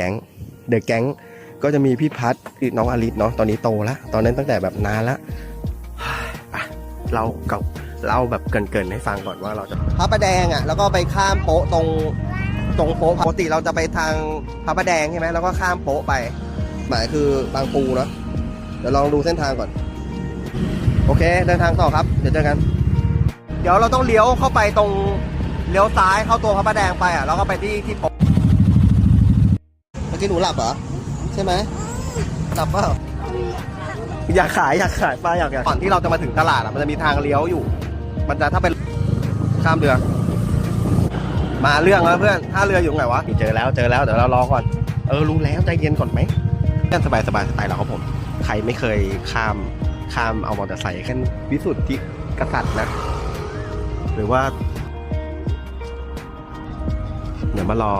แก๊งเดอะแก๊งก็จะมีพี่พัดคือน้องอลิสเนาะตอนนี้โตแล้วตอนนั้นตั้งแต่แบบนานละอะเราเก่าเราแบบเกรินๆให้ฟังก่อนว่าเราจะพระประแดงอะแล้วก็ไปข้ามโป๊ะตรงตรงโป๊ะปกติเราจะไปทางพระประแดงใช่ไหมแล้วก็ข้ามโป๊ะไป หมายคือบางปูเนาะเดี๋ยวลองดูเส้นทางก่อน โอเคเดินทางต่อครับ เดี๋ยวเจอกัน เดี๋ยวเราต้องเลี้ยวเข้าไปตรงเลี้ยวซ้ายเข้าตัวพระประแดงไปอะแล้วก็ไปที่ที่โป๊ะ เมื่อกี้หนูหลับเหรอใช่ไหมหลับเปล่าอยากขายอยากขายปลาอยากอยากก่อนที่เราจะมาถึงตลาดอะมันจะมีทางเลี้ยวอยู่ มันจะถ้าเป็นข้ามเรือ มาเรื่องแล้วเพื่อนท่าเรืออยู่ไหนวะเจอแล้วเจอแล้วเดี๋ยวเรารอก่อนเออรู้แล้วใจเย็นก่อนไหมเพื่อนสบายสบายสไตล์เราครับผม ใครไม่เคยข้ามข้ามเอามอเตอร์ไซค์ขึ้นวิสุทธิกษัตริย์นะ หรือว่า เดี๋ยวมารอ